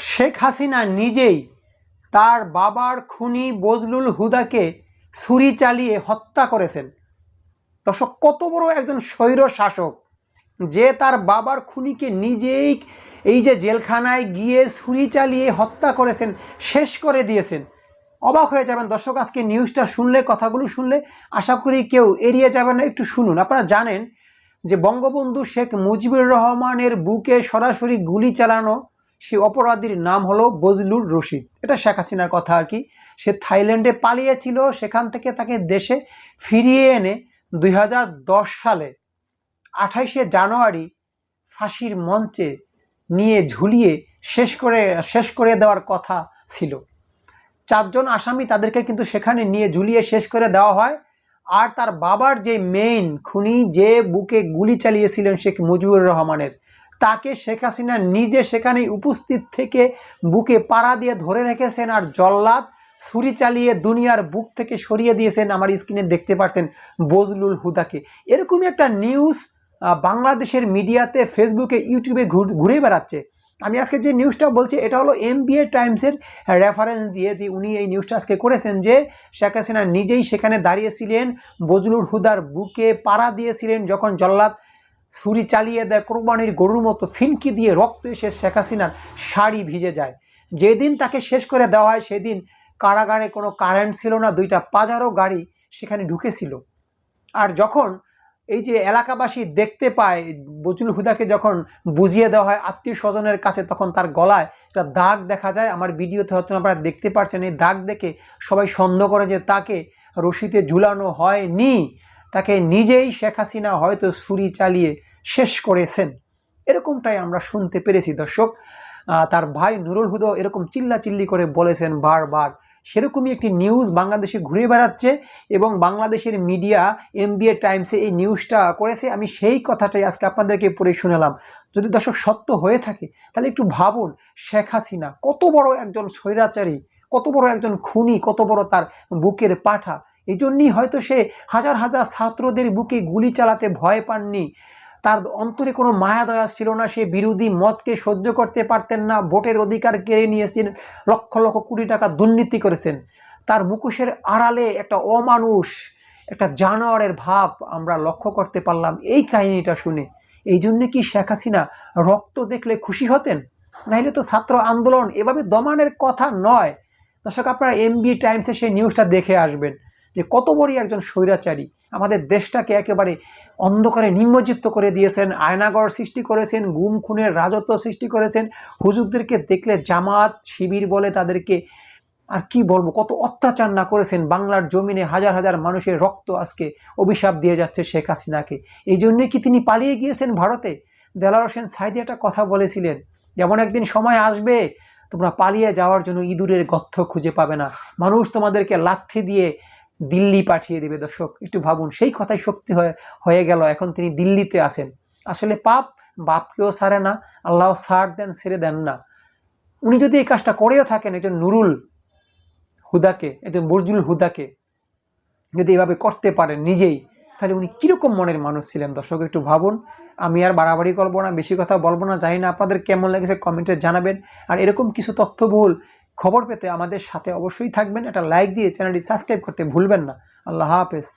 শেখ হাসিনা নিজেই তার বাবার খুনি বজলুল হুদাকে ছুরি চালিয়ে হত্যা করেছেন। দর্শক, কত বড় একজন স্বৈর শাসক যে তার বাবার খুনিকে নিজেই এই যে জেলখানায় গিয়ে ছুরি চালিয়ে হত্যা করেছেন, শেষ করে দিয়েছেন। অবাক হয়ে যাবেন। দর্শক, আজকে নিউজটা শুনলে, কথাগুলো শুনলে আশা করি কেউ এড়িয়ে যাবেন না, একটু শুনুন। আপনারা জানেন যে বঙ্গবন্ধু শেখ মুজিবুর রহমানের বুকে সরাসরি গুলি চালানো সে অপরাধীর নাম হলো বজলুর রশিদ। এটা শেখ হাসিনার কথা আর কি। সে থাইল্যান্ডে পালিয়েছিল, সেখান থেকে তাকে দেশে ফিরিয়ে এনে দুই হাজার দশ সালে আঠাইশে জানুয়ারি ফাঁসির মঞ্চে নিয়ে ঝুলিয়ে শেষ করে শেষ করে দেওয়ার কথা ছিল। চারজন আসামি তাদেরকে কিন্তু সেখানে নিয়ে ঝুলিয়ে শেষ করে দেওয়া হয়। আর তার বাবার যে মেইন খুনি, যে বুকে গুলি চালিয়েছিলেন শেখ মুজিবুর রহমানের তাকে শেখ হাসিনা নিজে সেখানে উপস্থিত থেকে বুকে পাড়া দিয়ে ধরে রেখেছেন আর জল্লাদ ছুরি চালিয়ে দুনিয়ার বুক থেকে সরিয়ে দিয়েছেন আমার স্ক্রিনে দেখতে পাচ্ছেন বজলুল হুদাকে। এরকমই একটা নিউজ বাংলাদেশের মিডিয়াতে ফেসবুকে ইউটিউবে ঘুরে বেড়াচ্ছে। আমি আজকে যে নিউজটা বলছি, এটা হলো এম এমবিএ টাইমসের রেফারেন্স দিয়ে দিয়ে উনি এই নিউজটা আজকে করেছেন যে, শেখ হাসিনা নিজেই সেখানে দাঁড়িয়েছিলেন বজলুর হুদার বুকে পাড়া দিয়েছিলেন যখন জল্লাদ ছুরি চালিয়ে দেয়, কোরবানির গরুর মতো ফিনকি দিয়ে রক্ত এসে শেখ হাসিনার শাড়ি ভিজে যায়। যেদিন তাকে শেষ করে দেওয়া হয় সেদিন কারাগারে কোনো কারেন্ট ছিল না, দুইটা পাজারো গাড়ি সেখানে ঢুকেছিল। আর যখন এই যে এলাকাবাসী দেখতে পায় বজুল হুদাকে যখন বুঝিয়ে দেওয়া হয় আত্মীয় স্বজনের কাছে, তখন তার গলায় একটা দাগ দেখা যায়। আমার ভিডিওতে হয়তো আপনারা দেখতে পাচ্ছেন এই দাগ দেখে সবাই সন্দেহ করে যে তাকে রশিতে ঝুলানো হয়নি। তাকে নিজেই শেখ হাসিনা হয়তো ছুরি চালিয়ে শেষ করেছেন। এরকমটাই আমরা শুনতে পেরেছি, দর্শক। তার ভাই নুরুল হুদো এরকম চিল্লা চিল্লি করে বলেছেন বারবার। সেরকমই একটি নিউজ বাংলাদেশে ঘুরে বেড়াচ্ছে এবং বাংলাদেশের মিডিয়া এমবিএ টাইমসে এই নিউজটা করেছে। আমি সেই কথাটাই আজকে আপনাদেরকে পড়ে শুনালাম। যদি দর্শক সত্য হয়ে থাকে, তাহলে একটু ভাবুন, শেখ হাসিনা কত বড় একজন স্বৈরাচারী, কত বড় একজন খুনি, কত বড় তার বুকের পাঠা। এই জন্যই হয়তো সে হাজার হাজার ছাত্রদের বুকে গুলি চালাতে ভয় পাননি। তার অন্তরে কোনো মায়া দয়া ছিল না, সে বিরোধী মতকে সহ্য করতে পারতেন না, ভোটের অধিকার কেড়ে নিয়েছেন, লক্ষ লক্ষ কোটি টাকা দুর্নীতি করেছেন। তার মুখোশের আড়ালে একটা অমানুষ, একটা জানোয়ারের ভাব আমরা লক্ষ্য করতে পারলাম এই কাহিনীটা শুনে। এই জন্যে কি শেখ হাসিনা রক্ত দেখলে খুশি হতেন? নাইলে তো ছাত্র আন্দোলন এভাবে দমানের কথা নয়। দর্শক, আপনারা এমবি টাইমসে সেই নিউজটা দেখে আসবেন। যে কত বড়ই একজন স্বৈরাচারী। আমাদের দেশটাকে একেবারে অন্ধকারে নিম্নজিত করে দিয়েছেন আয়নাগড় সৃষ্টি করেছেন, গুম, খুনের রাজত্ব সৃষ্টি করেছেন। হুজুরদেরকে দেখলে জামাত, শিবির বলে তাদেরকে, আর কি বলব, কত অত্যাচার না করেছেন। বাংলার জমিনে হাজার হাজার মানুষের রক্ত আজকে অভিশাপ দিয়ে যাচ্ছে শেখ হাসিনাকে। এই জন্যই কি তিনি পালিয়ে গিয়েছেন ভারতে? দেলার হোসেন সাইদি একটা কথা বলেছিলেন, যেমন একদিন সময় আসবে, তোমরা পালিয়ে যাওয়ার জন্য ইঁদুরের গর্থ খুঁজে পাবে না। মানুষ তোমাদেরকে লাথি দিয়ে দিল্লি পাঠিয়ে দেবে, দর্শক। একটু ভাবুন, সেই কথাই শক্তি হয়ে গেল। এখন তিনি দিল্লিতে আসেন আসলে পাপ, বাপকেও ছাড়ে না আল্লাহ ছাড় দেন, ছেড়ে দেন না। উনি যদি এই কাজটা করেও থাকেন, একজন নুরুল হুদাকে, একজন বরজুল হুদাকে, যদি এভাবে করতে পারেন নিজেই, তাহলে উনি কীরকম মনের মানুষ ছিলেন? দর্শক, একটু ভাবুন। আমি আর বাড়াবাড়ি করব না, বেশি কথা বলব না। জানি না আপনাদের কেমন লেগেছে, কমেন্টে জানাবেন। আর এরকম কিছু তথ্যবহুল খবর পেতে আমাদের সাথে অবশ্যই থাকবেন। একটা লাইক দিয়ে চ্যানেলটি সাবস্ক্রাইব করতে ভুলবেন না। আল্লাহ হাফেজ।